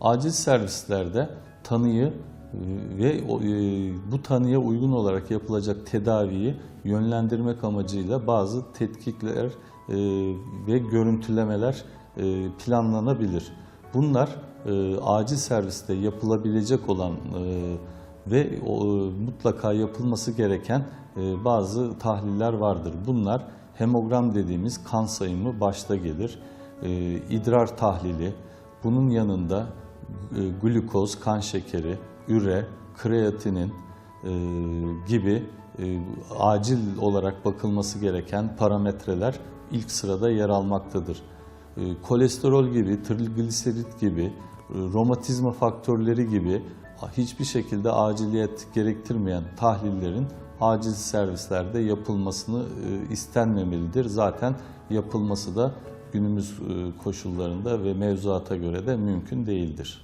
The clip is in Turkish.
Acil servislerde tanıyı e, ve e, bu tanıya uygun olarak yapılacak tedaviyi yönlendirmek amacıyla bazı tetkikler e, ve görüntülemeler planlanabilir. Bunlar acil serviste yapılabilecek olan ve mutlaka yapılması gereken bazı tahliller vardır. Bunlar hemogram dediğimiz kan sayımı başta gelir. İdrar tahlili, bunun yanında glukoz, kan şekeri, üre, kreatinin e, gibi e, acil olarak bakılması gereken parametreler ilk sırada yer almaktadır. E, kolesterol gibi, trigliserit gibi, e, romatizma faktörleri gibi hiçbir şekilde aciliyet gerektirmeyen tahlillerin acil servislerde yapılmasını e, istenmemelidir. Zaten yapılması da günümüz e, koşullarında ve mevzuata göre de mümkün değildir.